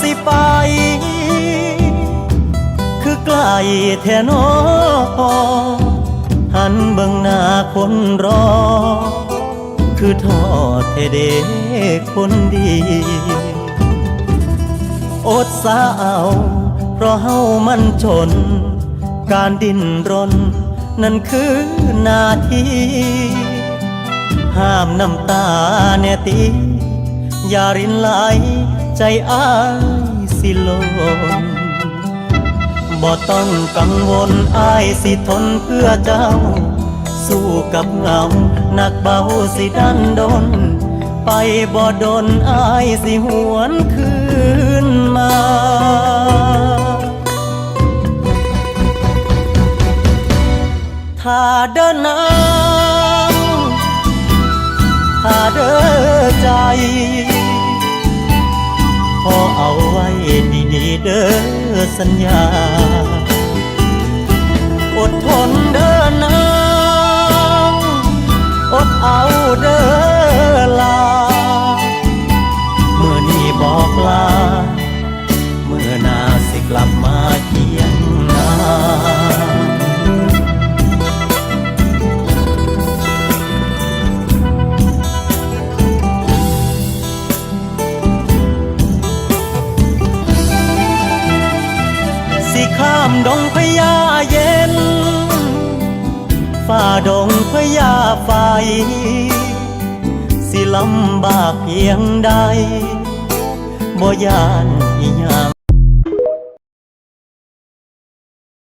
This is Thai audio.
สิไป คือไกลแท่นอหันเบิ่งหน้าคนรอ คือทอดเทเดคนดีอดสาเอา เพราะเฮามันจน การดิ้นรน นั่นคือหนาทีห้ามน้ำตาเนตีอย่ารินไหล ใจอ้ายสิลนบ่ต้องกังวลอายสิทนเพื่อเจ้า สู้กับเงาหนักเบาสิดันดน ไปบ่ดนอายสิหวนคืนมาถ้าเดินนา เด้อสัญญา สิข้ามดงพญาเย็น ฝ่าดงพญาไฟ สิลำบากเพียงใดบ่ยานอีหยัง